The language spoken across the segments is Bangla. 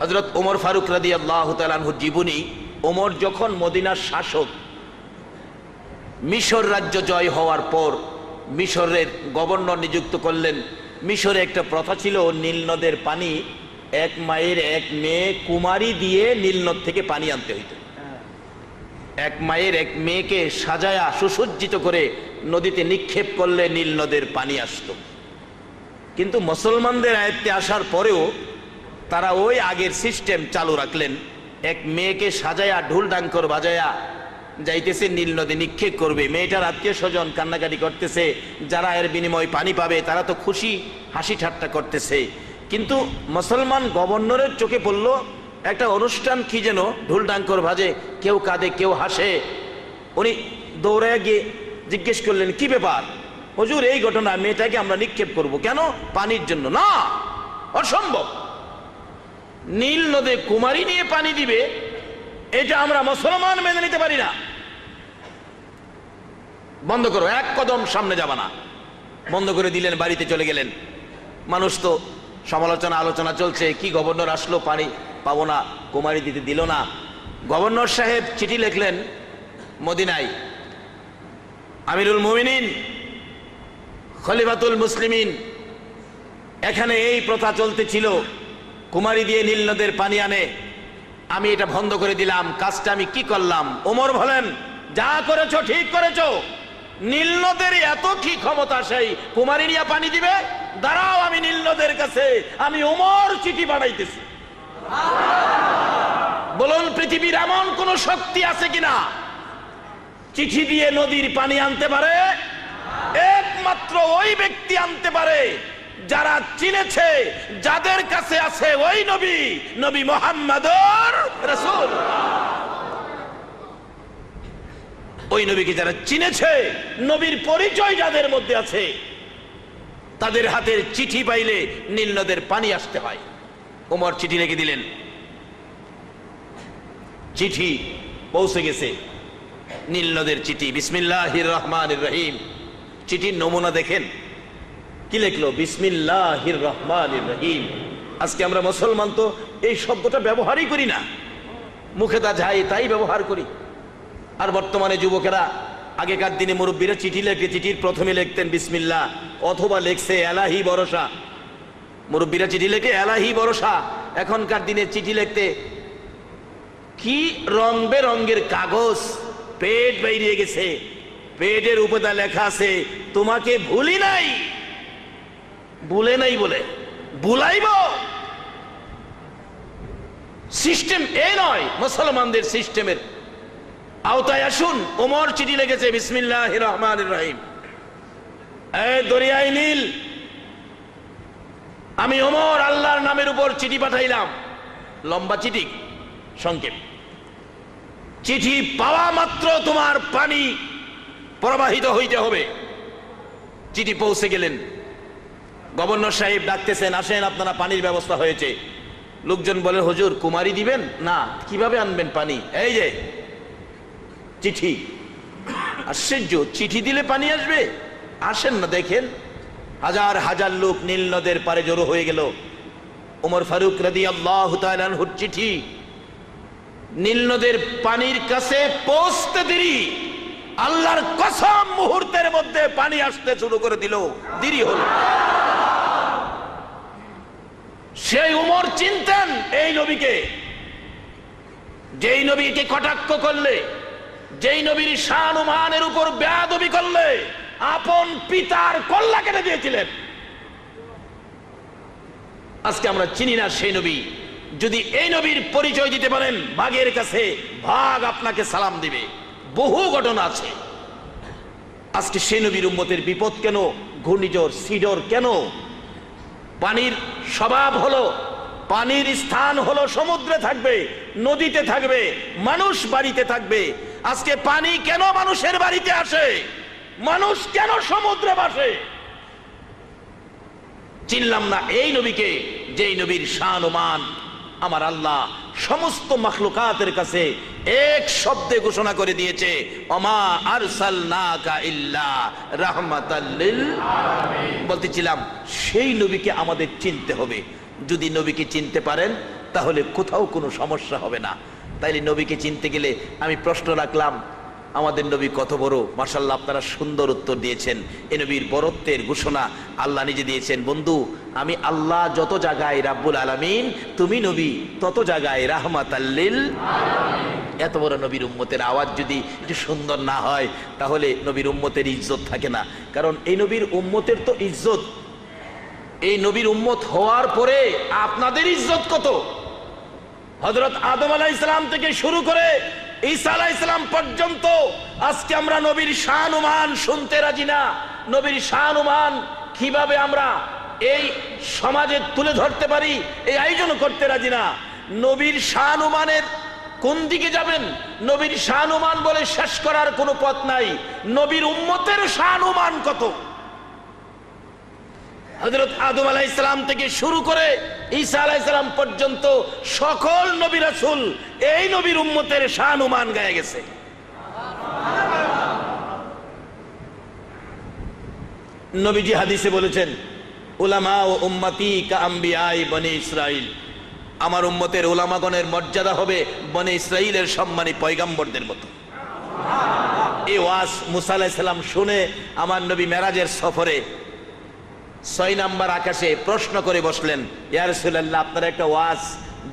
হজরত ওমর ফারুক রাদি আল্লাহ তালানহুর জীবনী, ওমর যখন মদিনার শাসক, মিশর রাজ্য জয় হওয়ার পর মিশরের গভর্নর নিযুক্ত করলেন। মিশরে একটা প্রথা ছিল, নীল নদের পানি এক মায়ের এক মেয়ে কুমারী দিয়ে নীল নদ থেকে পানি আনতে হইত। এক মায়ের এক মেয়েকে সাজায়া সুসজ্জিত করে নদীতে নিক্ষেপ করলে নীল নদের পানি আসতো। কিন্তু মুসলমানদের আয়ত্তে আসার পরেও তারা ওই আগের সিস্টেম চালু রাখলেন। এক মেয়েকে সাজায়া ঢুল ডাঙ্কর বাজায়া যাইতেছে, নীল নদী নিক্ষেপ করবে। মেয়েটার আত্মীয় স্বজন কান্নাকাটি করতেছে, যারা এর বিনিময় পানি পাবে, তারা তো খুশি হাসি ঠাট্টা করতেছে। কিন্তু মুসলমান গভর্নরের চোখে পড়ল, একটা অনুষ্ঠান কি যেন ঢুল ডাঙ্কর ভাজে কেউ কাঁদে, কেউ হাসে। উনি দৌড়ে গিয়ে জিজ্ঞেস করলেন, কি ব্যাপার? হজুর, এই ঘটনা মেয়েটাকে আমরা নিক্ষেপ করব কেন? পানির জন্য? না, অসম্ভব। নীল নদে কুমারী নিয়ে পানি দিবে, এটা আমরা মুসলমান মেনে নিতে পারি না। বন্ধ করো, এক কদম সামনে যাবা না। বন্ধ করে দিলেন, বাড়িতে চলে গেলেন। মানুষ তো সমালোচনা, আলোচনা চলছে, কি গভর্নর আসলো, পানি পাবো না, কুমারী দিতে দিল না। গভর্নর সাহেব চিঠি লিখলেন মদিনায়, আমিরুল মুমিনিন, খলিফাতুল মুসলিমিন, এখানে এই প্রথা চলতে ছিল। কুমারী দিয়ে নীল নদের পানি আনে। আমি এটা বন্ধ করে দিলাম, কাজটা আমি কি করলাম? ওমর বলেন, যা করেছ ঠিক করেছ। নীল নদের এত কি ক্ষমতা সেই? কুমারী নিয়ে পানি দিবে? দাঁড়াও আমি নীল নদের কাছে, আমি ওমর চিঠি বানাইতেছি। বলুন, পৃথিবীর এমন কোন শক্তি আছে কিনা? চিঠি দিয়ে নদীর পানি আনতে পারে? একমাত্র ওই ব্যক্তি আনতে পারে। যারা চিনেছে, যাদের কাছে আছে ওই নবী নবী মোহাম্মদর রাসূল। ওই নবীকে যারা চিনেছে, নবীর পরিচয় যাদের মধ্যে আছে, তাদের হাতের চিঠি পাইলে নীল নদের পানি আসতে হয়। ওমর চিঠি রেখে দিলেন। চিঠি পৌঁছে গেছে। নীল নদের চিঠি। বিসমিল্লাহির রহমান রহিম। চিঠির নমুনা দেখেন। কি লিখলো? বিসমিল্লাহির রহমান রহিম। আজকে আমরা মুসলমান তো এই শব্দটা ব্যবহারই করি না। মুখে তা যাই, তাই ব্যবহার করি। আর বর্তমানে যুবকেরা আগেকার দিনে মুরব্বীরা চিঠি লেখে, চিঠির প্রথমে লিখতেন বিসমিল্লাহ, অথবা লেখছে এলাহি বরসা মুরব্বীরা চিঠি লেখে, এলাহি বরসা এখনকার দিনে চিঠি লিখতে কি রং বেরঙ্গের কাগজ? পেট বেরিয়ে গেছে। পেটের উপদা লেখা আছে, তোমাকে ভুলি নাই। ভুলে নাই বলে। ভুলাইব সিস্টেম এ নয়, মুসলমানদের সিস্টেমের। আওতায় আসুন, ওমর চিঠি লেগেছে বিসমিল্লাহ রহমান রহিম। দরিয়াই নীল, আমি ওমর আল্লাহর নামের উপর চিঠি পাঠাইলাম। লম্বা চিঠি, সংক্ষেপ। চিঠি পাওয়া মাত্র তোমার পানি প্রবাহিত হইতে হবে। চিঠি পৌঁছে গেলেন। গভর্নর সাহেব ডাকতেছেন, আসেন, আপনারা পানির ব্যবস্থা হয়েছে। লোকজন বলে, হুজুর, কুমারী দিবেন? না। কীভাবে আনবেন পানি? এই যে, চিঠি। আশ্চর্য, চিঠি দিলে পানি আসবে? আসেন না, দেখেন। হাজার হাজার লোক নীল নদের পারে জড়ো হয়ে গেল। ওমর ফারুক রাদি আল্লাহ হুর চিঠি। নীল নদের পানির কাছে পৌঁছতে দেরি। আল্লাহর কসম মুহূর্তের মধ্যে পানি আসতে শুরু করে দিল। দেরি হলো। সেই উমর চিনতেন এই নবীকে। যেই নবীকে কটাক্ষ করলে, যেই নবীর শান উমানের উপর বেয়াদবি করলে, আপন পিতার কল্লা কেটে দিয়েছিলেন। আজকে আমরা চিনি না সেই নবী। যদি এই নবীর পরিচয় দিতে পারেন, বাঘের কাছে ভাগ আপনাকে সালাম দিবে। বহু ঘটনা আছে। আজকে সেই নবীর উম্মতের বিপদ কেন? ঘূর্ণিঝড়, সিডর কেন? পানির স্বভাব হলো, পানির স্থান হলো সমুদ্রে থাকবে, নদীতে থাকবে, মানুষ বাড়িতে থাকবে। আজকে পানি কেন মানুষের বাড়িতে আসে? মানুষ কেন সমুদ্রে বাসে? চিনলাম না এই নবীকে, যেই নবীর শান মান। আমার আল্লাহ সমস্ত মখলুকাতের কাছে এক শব্দে ঘোষণা করে দিয়েছে, অমা আরসাল ইল্লা রাহমাতাল লিল বলতেছিলাম, সেই নবীকে আমাদের চিনতে হবে। যদি নবীকে চিনতে পারেন, তাহলে কোথাও কোনো সমস্যা হবে না। তাইলে নবীকে চিনতে গেলে আমি প্রশ্ন রাখলাম আমাদের নবী কত বড় মার্শাল্লাহ আপনারা সুন্দর উত্তর দিয়েছেন। এ নবীর বরত্বের ঘোষণা আল্লাহ নিজে দিয়েছেন। বন্ধু, আমি আল্লাহ যত জায়গায় রাব্বুল আলামিন, তুমি নবী তত জায়গায় রাহমাত আল্লিল এত বড় নবীর উম্মতের আওয়াজ যদি একটু সুন্দর না হয়, তাহলে নবীর উম্মতের ইজ্জত থাকে না। কারণ এই নবীর উম্মতের তো ইজ্জত। এই নবীর উম্মত হওয়ার পরে আপনাদের ইজ্জত কত? হজরত আদম আলাহ ইসলাম থেকে শুরু করে ঈসা আলাহ ইসলাম পর্যন্ত আজকে আমরা নবীর শানুমান শুনতে রাজি না। নবীর শানুমান কীভাবে আমরা এই সমাজে তুলে ধরতে পারি, এই আয়োজন করতে রাজি না। নবীর শানুমানের কোন দিকে যাবেন? নবীর শানুমান বলে শেষ করার কোনো পথ নাই। নবীর উম্মতের শানুমান কত? হজরত আদম আলাহ ইসলাম থেকে শুরু করে ঈসা আলাহ ইসলাম পর্যন্ত সকল নবী রাসুল এই নবীর উম্মতের শানুমান গায়ে গেছে। নবীজি হাদিসে বলেছেন, উলামা ও উম্মতি কা আম্বিয়াই বনে ইসরাইল আমার উম্মতের উলামাগণের মর্যাদা হবে বনে ইসরাইলের সম্মানী পয়গাম্বরদের মতো। এই ওয়াস মুসা আলাইসাল্লাম শুনে আমার নবী মেরাজের সফরে ছয় নাম্বার আকাশে প্রশ্ন করে বসলেন ইয়ারসুল্লাহ আপনার একটা ওয়াজ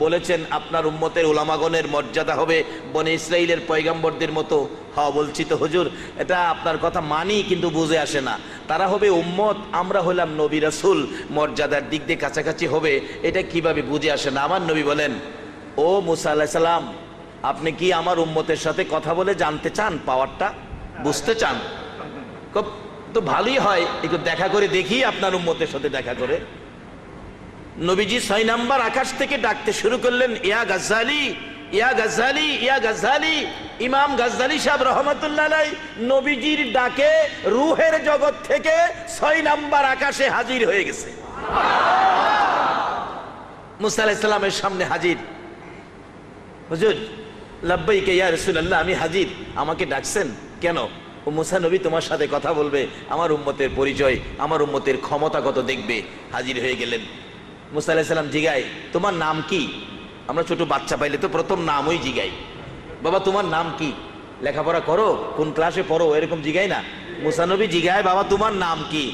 বলেছেন, আপনার উম্মতের উলামাগণের মর্যাদা হবে বনে ইসরাইলের পয়গাম্বরদের মতো? হওয়া বলছি তো, হুজুর, এটা আপনার কথা মানি, কিন্তু বুঝে আসে না। তারা হবে উম্মত, আমরা হলাম নবী রাসুল, মর্যাদার দিক দিয়ে কাছাকাছি হবে, এটা কীভাবে বুঝে আসে না? আমার নবী বলেন, ও মুসা আল্লাহ সাল্লাম আপনি কি আমার উম্মতের সাথে কথা বলে জানতে চান পাওয়ারটা? বুঝতে চান। খুব তো ভালোই হয়, একটু দেখা করে দেখি আপনার উম্মতের সাথে দেখা করে। নবীজি ছয় নাম্বার আকাশ থেকে ডাকতে শুরু করলেন, ইয়া গাজ্জালি ইয়া গাজ্জালি ইয়া গাজ্জালি, ইমাম গাজ্জালি সাহেব রহমতুল্লাহ নবীজির ডাকে রুহের জগৎ থেকে ছয় নাম্বার আকাশে হাজির হয়ে গেছে। মুসা সামনে হাজির। হুজুর, লাব্বাইকে ইয়া রসুল্লাহ আমি হাজির, আমাকে ডাকছেন, কেন? ও মুসা নবী তোমার সাথে কথা বলবে, আমার উম্মতের পরিচয়, আমার উম্মতের ক্ষমতা কত দেখবে। হাজির হয়ে গেলেন। মুসা আলাহিসাল্লাম জিগাই তোমার নাম কি? আমরা ছোট বাচ্চা পাইলে তো প্রথম নামই জিগাই। বাবা, তোমার নাম কি? লেখাপড়া করো, কোন ক্লাসে পড়ো, এরকম জিগাই না। মুসানবী জিগায়, বাবা, তোমার নাম কি?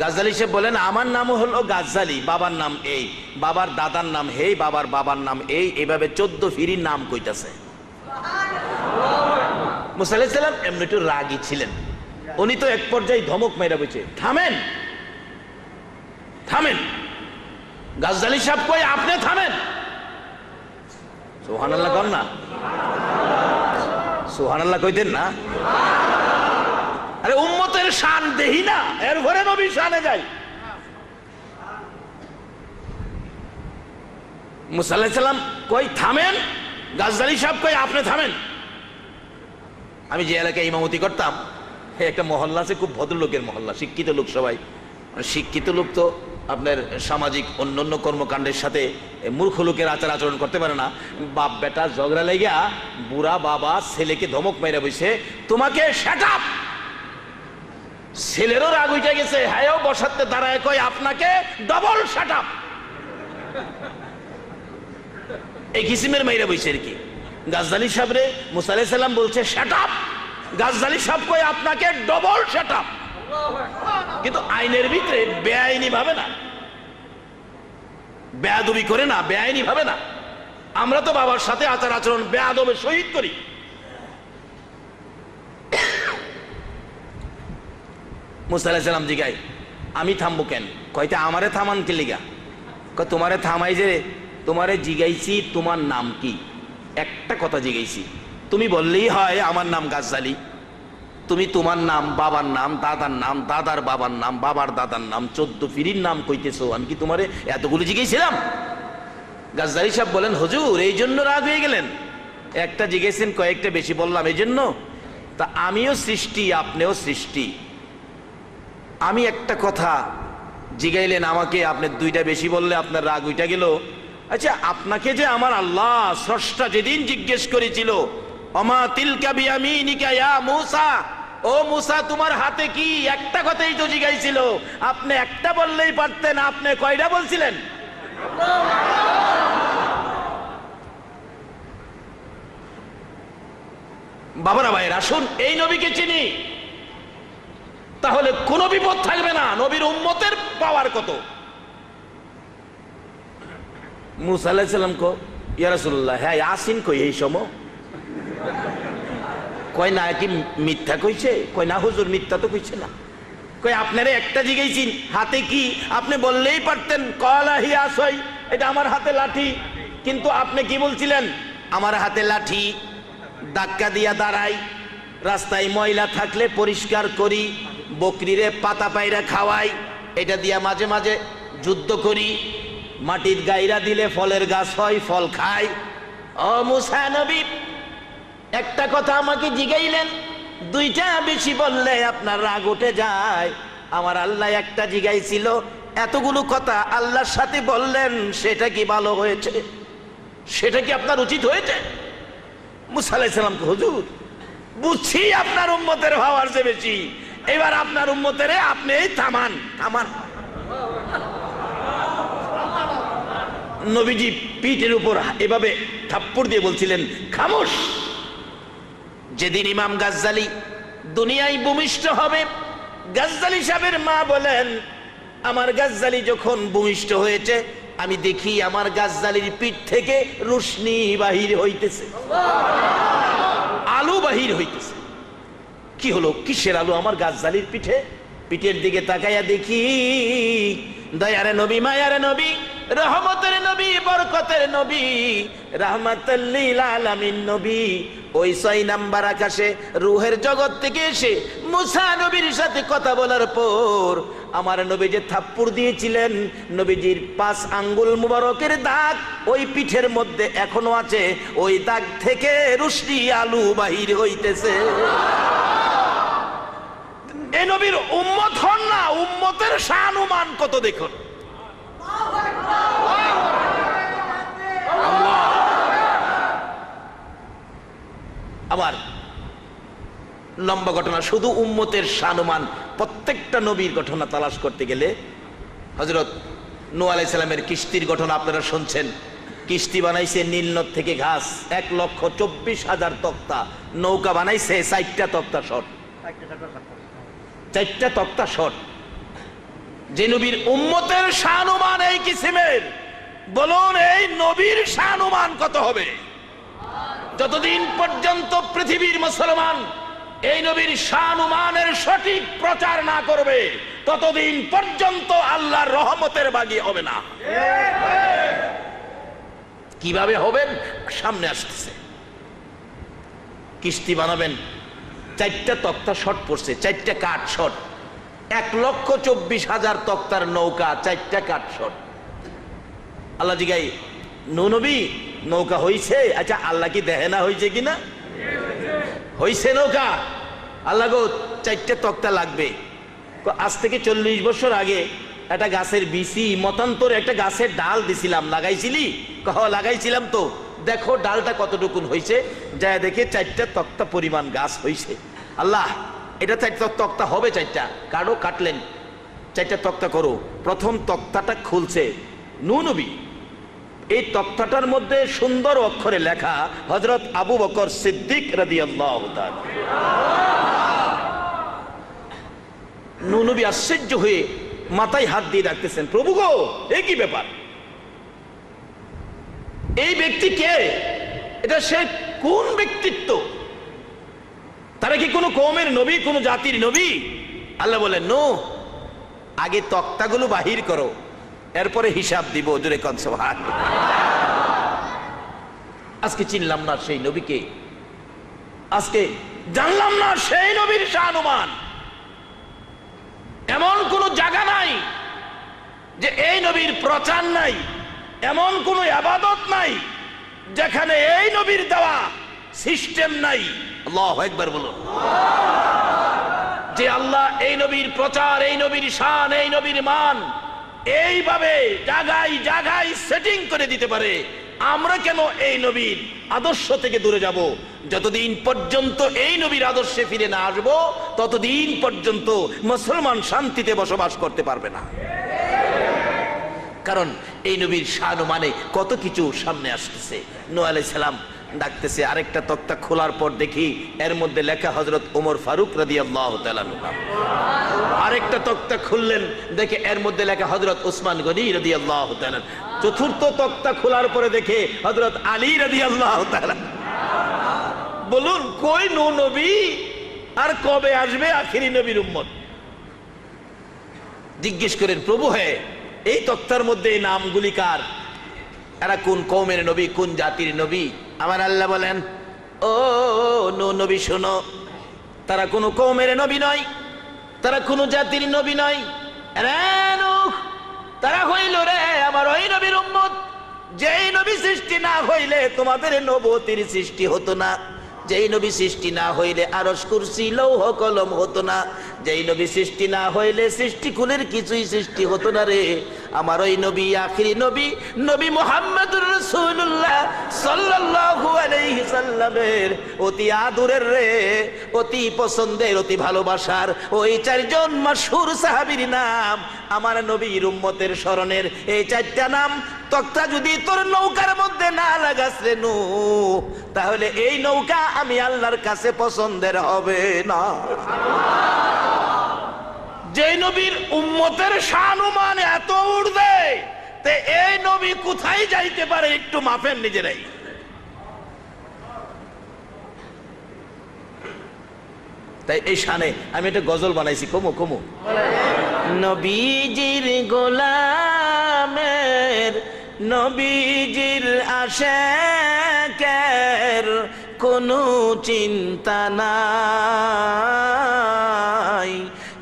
গাজ্জালি সাহেব বলেন, আমার নাম হলো গাজ্জালি, বাবার নাম এই, বাবার দাদার নাম হেই, বাবার বাবার নাম এই। এভাবে চোদ্দ ফিরির নাম কইতাছে। মুসাল্লাম এমনি একটু রাগী ছিলেন। উনি তো এক পর্যায়ে ধমক মেরা বলছে থামেন থামেন। গাজ্জালি সাহেব কই আপনি থামেন। সোহান আল্লাহ কন না। সোহান আল্লাহ কইতেন না। আরে উম্মতের শান দেহি না, এর ঘরে নবী শানে যাই মুসাল্লাম কই থামেন। গাজদালি সাহেব কই আপনি থামেন। আমি যে এলাকায় ইমামতি করতাম একটা মহল্লা আছে, খুব ভদ্রলোকের মহল্লা, শিক্ষিত লোক সবাই। মানে শিক্ষিত লোক তো আপনার সামাজিক অন্যান্য কর্মকাণ্ডের সাথে মূর্খ লোকের আচার আচরণ করতে পারে না। বাপ বেটা ঝগড়া লেগা বুড়া বাবা ছেলেকে ধমক মেরে বসে তোমাকে শ্যাটাপ ছেলেরও রাগ উঠে গেছে হ্যাঁ বসাতে দাঁড়ায় কয় আপনাকে ডবল শাট আপ এই কিসিমের মাইরা বইছে আর কি? গাজদালি সাহেবরে মুসালাই সাল্লাম বলছে শাট আপ গাজদালি সাহেব কয় আপনাকে ডবল শাট আপ কিন্তু আইনের ভিতরে বেআইনি ভাবে না। বেয়াদবি করে না, বেআইনি ভাবে না। আমরা তো বাবার সাথে আচার আচরণ, বেয়াদবে শহীদ করি। মুসাল্লাম জিগাই আমি থামবো কেন? কয়টা আমারে থামান কে লিগা তোমারে থামাই যে, তোমারে জিগাইছি, তোমার নাম কি? একটা কথা জিগাইছি তুমি বললেই হয় আমার নাম গাজ্জালি। তুমি তোমার নাম, বাবার নাম, দাদার নাম, দাদার বাবার নাম, বাবার দাদার নাম, চোদ্দ ফিরির নাম কইতেছো, আমি কি তোমারে এতগুলো জিজ্ঞেছিলাম গাজ্জালি সাহেব বলেন, হুজুর, এই জন্য রাগ হয়ে গেলেন। একটা জিজ্ঞেসেন, কয়েকটা বেশি বললাম, এই জন্য। তা আমিও সৃষ্টি, আপনিও সৃষ্টি। আমি একটা কথা জিগাইলেন, আমাকে আপনি দুইটা বেশি বললে আপনার রাগ উইটা গেল। আচ্ছা আপনাকে যে আমার আল্লাহ স্রষ্টা যেদিন জিজ্ঞেস করেছিল, অমা তিলকা বিয়ামি নিকায়া মৌসা? ও মুসা, তোমার হাতে কি একটা কথাই তো জিগাইছিল? আপনি একটা বললেই পারতেন, আপনি কয়টা বলছিলেন? বাবারা ভাইয়ের, আসুন, এই নবীকে চিনি। তাহলে কোনো বিপদ থাকবে না, নবীর উম্মতের পাওয়ার কত? মুসা আলাহিসাল্লাম কো ইয়ারসুল্লাহ হ্যাঁ আসিন কই এই সময় কয় না, কি মিথ্যা কইছে? কয় না, হুজুর, মিথ্যা তো কইছে না। কই আপনারা একটা জিগাইছেন হাতে কি আপনি বললেই পারতেন? কলা হিয়া সই, এটা আমার হাতে লাঠি। কিন্তু আপনি কি বলছিলেন? আমার হাতে লাঠি, ধাক্কা দিয়া দাঁড়াই, রাস্তায় ময়লা থাকলে পরিষ্কার করি, বকরিরে পাতা পায়রা খাওয়াই, এটা দিয়া মাঝে মাঝে যুদ্ধ করি। মাটির গাইরা দিলে ফলের গাছ হয়, ফল খায়। নবী, একটা কথা আমাকে জিগাইলেন, দুইটা বেশি বললে আপনার রাগ উঠে যায়। আমার আল্লাহ একটা জিগাইছিল, এতগুলো কথা আল্লাহর সাথে বললেন, সেটা কি ভালো হয়েছে? সেটা কি আপনার উচিত হয়েছে? মুসা আলাইসালাম হুজুর, বুঝছি আপনার উম্মতের হওয়ার যে বেশি। এবার আপনার উম্মতের আপনি থামান থামান। নবীজি পিঠের উপর এভাবে থাপ্পড় দিয়ে বলছিলেন, খামোশ। যেদিন ইমাম গাজ্জালি দুনিয়ায় ভূমিষ্ঠ হবে, গাজ্জালি সাহেবের মা বলেন, আমার গাজ্জালি যখন ভূমিষ্ঠ হয়েছে, আমি দেখি আমার গাজ্জালির পিঠ থেকে রুশনি বাহির হইতেছে। আলু বাহির হইতেছে। কি হলো? কিসের আলু? আমার গাছজালির পিঠে? পিঠের দিকে তাকাইয়া দেখি, দয়ারে নবী, মায়ারে নবী রহমতের নবী, বরকতের নবী রাহমাতাল্লিল নবী। ওই ছয় নাম্বার আকাশে রুহের জগৎ থেকে এসে মুসা নবীর সাথে কথা বলার পর আমার নবী যে থাপ্পুড় দিয়েছিলেন, নবীজির পাঁচ আঙ্গুল মুবারকের দাগ ওই পিঠের মধ্যে এখনও আছে। ওই দাগ থেকে রুশনি আলু বাহির হইতেছে। এ নবীর উম্মত হন না, উম্মতের শানুমান কত দেখুন। আবার লম্বা ঘটনা শুধু উম্মতের শানুমান প্রত্যেকটা নবীর ঘটনা তালাশ করতে গেলে হজরত নু আলাইসালামের কিস্তির ঘটনা আপনারা শুনছেন। কিস্তি বানাইছে নীলনদ থেকে ঘাস এক লক্ষ চব্বিশ হাজার তক্তা নৌকা বানাইছে চারটা তক্তা শট। চারটা তক্তা শট। যে নবীর উম্মতের শানুমান এই কিসিমের? বলুন এই নবীর শানুমান কত হবে? যতদিন পর্যন্ত পৃথিবীর মুসলমান এই নবীর শানুমানের সঠিক প্রচার না করবে, ততদিন পর্যন্ত আল্লাহর রহমতের বাগি হবে না। কীভাবে হবেন? সামনে আসতেছে। কিস্তি বানাবেন। চারটা তক্তা শট পড়ছে, চারটা কাঠ শট এক লক্ষ চব্বিশ হাজার তক্তার নৌকা, চারটা কাঠ শট আল্লাহ জিগাই নবী নৌকা হইছে? আচ্ছা আল্লাহ কি দেহে না হয়েছে কিনা হইছে নৌকা। আল্লাহ গো, চারটে তক্তা লাগবে। আজ থেকে চল্লিশ বছর আগে একটা গাছের বিসি মতান্তর একটা গাছের ডাল দিছিলাম, লাগাইছিলি? কহ, লাগাইছিলাম তো। দেখো ডালটা কতটুকুন হয়েছে যা দেখে চারটা তক্তা পরিমাণ গাছ হয়েছে আল্লাহ, এটা চারটা তক্তা হবে চারটা। কারও কাটলেন। চারটা তক্তা করো। প্রথম তক্তাটা খুলছে। নুনবী এই তক্তাটার মধ্যে সুন্দর অক্ষরে লেখা হজরত আবু বকর সিদ্দিক রাদি আল্লাহ নুনবী আশ্চর্য হয়ে মাথায় হাত দিয়ে রাখতেছেন প্রভু গো, এ কি ব্যাপার? এই ব্যক্তি কে? এটা সে কোন ব্যক্তিত্ব? তারা কি কোনো কৌমের নবী, কোন জাতির নবী? আল্লাহ বলেন, নো, আগে তক্তাগুলো বাহির করো। এরপরে হিসাব দিব জোরে কনসভার আজকে চিনলাম না সেই নবীকে। আজকে জানলাম না সেই নবীর শানুমান এমন কোন জায়গা নাই যে এই নবীর প্রচার নাই, এমন কোন আবাদত নাই, যেখানে এই নবীর দেওয়া সিস্টেম নাই। একবার বলুন। যে আল্লাহ এই নবীর প্রচার, এই নবীর শান, এই নবীর মান এইভাবে জাগাই জাগাই সেটিং করে দিতে পারে। আমরা কেন এই নবীর আদর্শ থেকে দূরে যাব? যতদিন পর্যন্ত এই নবীর আদর্শে ফিরে না আসব, ততদিন পর্যন্ত মুসলমান শান্তিতে বসবাস করতে পারবে না। কারণ এই নবীর শান মানে কত কিছু সামনে আসতেছে। নো সালাম ডাকতেছে, আরেকটা তক্তা খোলার পর দেখি এর মধ্যে লেখা হজরত ওমর ফারুক রাদি আল্লাহ আরেকটা তক্তা খুললেন, দেখে এর মধ্যে লেখা হজরত উসমান গনি রাদি আল্লাহ চতুর্থ তক্তা খোলার পরে দেখে হজরত আলী রাদি আল্লাহ বলুন, কই নো নবী? আর কবে আসবে আখিরি নবীর উম্মত? জিজ্ঞেস করেন, প্রভু হ্যাঁ এই তক্তার মধ্যে এই নামগুলি কার? এরা কোন কৌমের নবী, কোন জাতির নবী? আমার আল্লাহ বলেন, ও, নো নবী, শোনো। তারা কোনো কৌমের নবী নয়, তারা কোনো জাতির নবী নয়। তারা হইল রে আমার ওই নবীর উম্মত। যেই নবী সৃষ্টি না হইলে তোমাদের নবতির সৃষ্টি হতো না। যেই নবী সৃষ্টি না হইলে আরস কুরসি, লৌহ কলম হতো না। যেই নবী সৃষ্টি না হইলে সৃষ্টি কুলের কিছুই সৃষ্টি হতো না রে। আমার ওই নবী আখিরি নবী নবী মোহাম্মদুর রাসূলুল্লাহ সাল্লাল্লাহু আলাইহি সাল্লামের অতি আদরের রে, অতি পছন্দের, অতি ভালোবাসার ওই চারজন মাশহুর সাহাবীর নাম আমার নবীর উম্মতের স্মরণের এই চারটা নাম তক্তা যদি তোর নৌকার মধ্যে না লাগাস রে নু তাহলে এই নৌকা আমি আল্লাহর কাছে পছন্দের হবে না। যে নবীর উম্মতের শানুমান এত উঠবে তে এই নবী কোথায় যাইতে পারে একটু মাফেন নিজেরাই। তাই এই শানে আমি একটা গজল বানাইছি, কমু কমু। নবীজির গোলামের, নবীজির আশেকের কোনো চিন্তা নাই।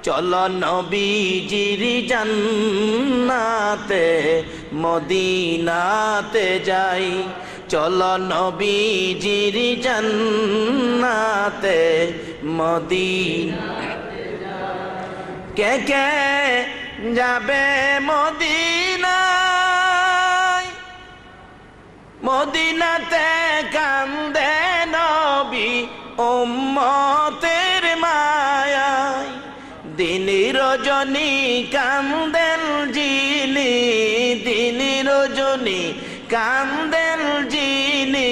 চল নবীজির জান্নাতে, মদিনাতে যাই। চল নবীজির জান্নাতে মদিন কে কে যাবে মদিনায়? মদিনাতে কান্দে নবী উম্মতের রজনী কান্দেন জিনি, দিন রজনী কান্দেন জিনি,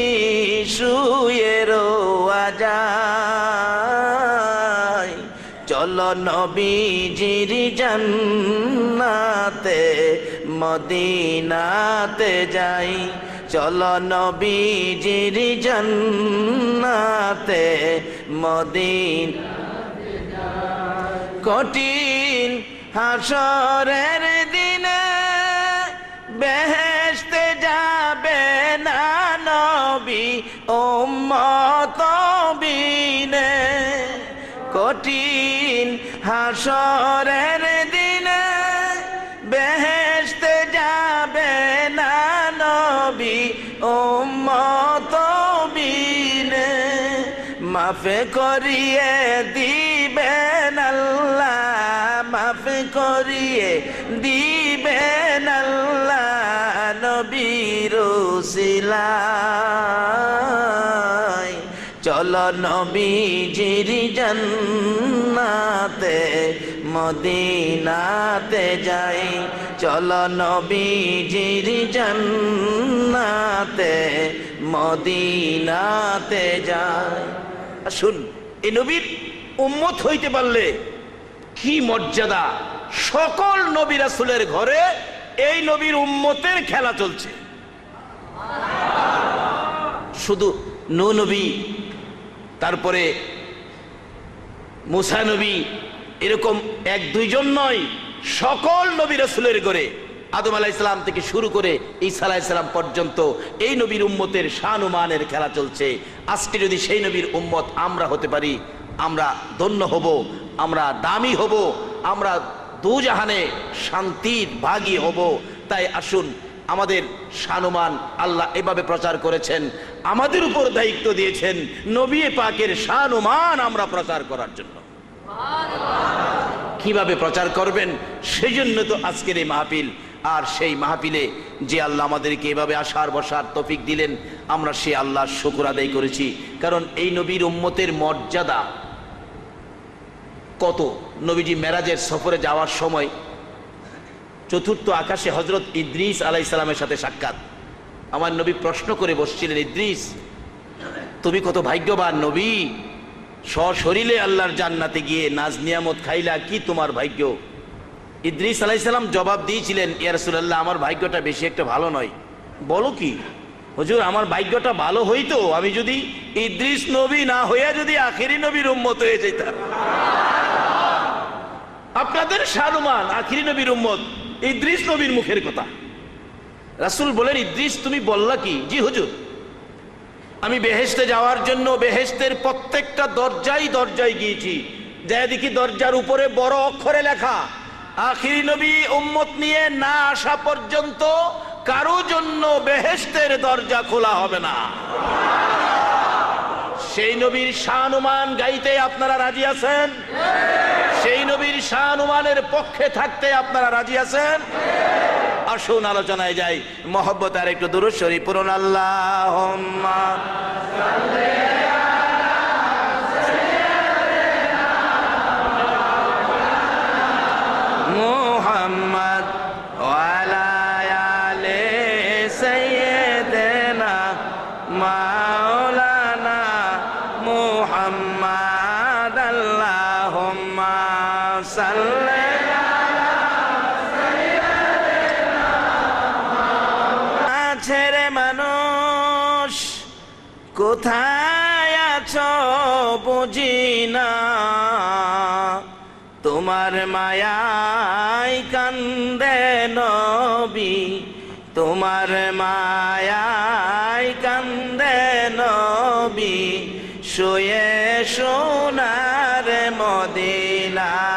শুয়ে যায়। চল নবীজির জান্নাতে, মদিনাতে যাই। চল নবীজির জান্নাতে, মদিন কঠিন হাসরের দিনে বেহেশতে যাবে না নবী, উম্মত বিনে কঠিন হাসরের দিনে বেহেশতে যাবে না নবী, উম্মত বিনে মাফে করিয়ে সিলাই চল নবীজির জান্নাতে, মদিনাতে যাই। চল নবীজির জান্নাতে, মদিনাতে যাই। শুন, এই নবীর উম্মত হইতে পারলে কি মর্যাদা? সকল নবী রাসূলের ঘরে এই নবীর উম্মতের খেলা চলছে। শুধু নৌ নবী, তারপরে মুসা নবী, এরকম এক দুইজন নয়, সকল নবী রসুলের করে আদম আলাহ ইসলাম থেকে শুরু করে ঈসা ইসলাম পর্যন্ত এই নবীর উম্মতের শানুমানের খেলা চলছে। আজকে যদি সেই নবীর উম্মত আমরা হতে পারি, আমরা ধন্য হব, আমরা দামি হব, আমরা দুজাহানে শান্তির ভাগী হব। তাই আসুন, আমাদের শানুমান আল্লাহ এভাবে প্রচার করেছেন। আমাদের উপর দায়িত্ব দিয়েছেন নবী পাকের শানুমান আমরা প্রচার করার জন্য। কীভাবে প্রচার করবেন? সেই জন্য তো আজকের এই মাহফিল। আর সেই মাহফিলে যে আল্লাহ আমাদেরকে এভাবে আসার বসার তফিক দিলেন, আমরা সে আল্লাহর শুকুর আদায় করেছি। কারণ এই নবীর উম্মতের মর্যাদা কত? নবীজি মেরাজের সফরে যাওয়ার সময় চতুর্থ আকাশে হজরত ইদ্রিস আলাইসালামের সাথে সাক্ষাৎ। আমার নবী প্রশ্ন করে বসছিলেন, ইদ্রিস, তুমি কত ভাগ্যবান নবী। সশরীরে আল্লাহর জান্নাতে গিয়ে নাজ নিয়ামত খাইলা, কি তোমার ভাগ্য? ইদ্রিস আলাইসাল্লাম জবাব দিয়েছিলেন ইয়ারসুল্লাহ আমার ভাগ্যটা বেশি একটা ভালো নয়। বলো কি? হুজুর, আমার ভাগ্যটা ভালো হইতো, আমি যদি ইদ্রিস নবী না হইয়া যদি আখেরি নবীর উম্মত হয়ে যেতাম আপনাদের সানুমান, আখিরি নবীর উম্মত, ইদ্রিস নবীর মুখের কথা। রাসূল বলেন ইদ্রিস তুমি বললা কি? জি হুজুর। আমি বেহেশতে যাওয়ার জন্য বেহেশতের প্রত্যেকটা দরজাই দরজায় গিয়েছি। যা দেখি দরজার উপরে বড় অক্ষরে লেখা আখিরি নবী উম্মত নিয়ে না আসা পর্যন্ত কারও জন্য বেহেশতের দরজা খোলা হবে না। সেই নবীর শানুমান গাইতে আপনারা রাজি আছেন? সেই নবীর শানুমানের পক্ষে থাকতে আপনারা রাজি আছেন? আসুন আলোচনায় যাই। মহব্বত আর একটু দূর শরীফ পুরন আল্লাহ মোহাম্মদ মাওলানা মোহাম্মদ কোথায় আছো বুঝি না। তোমার মায়াই কান্দে নবী। তোমার মায়াই কান্দে নবী। শুয়ে সোনার মদিনা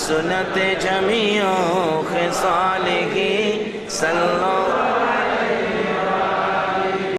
حسنت جميع خصاله صلوا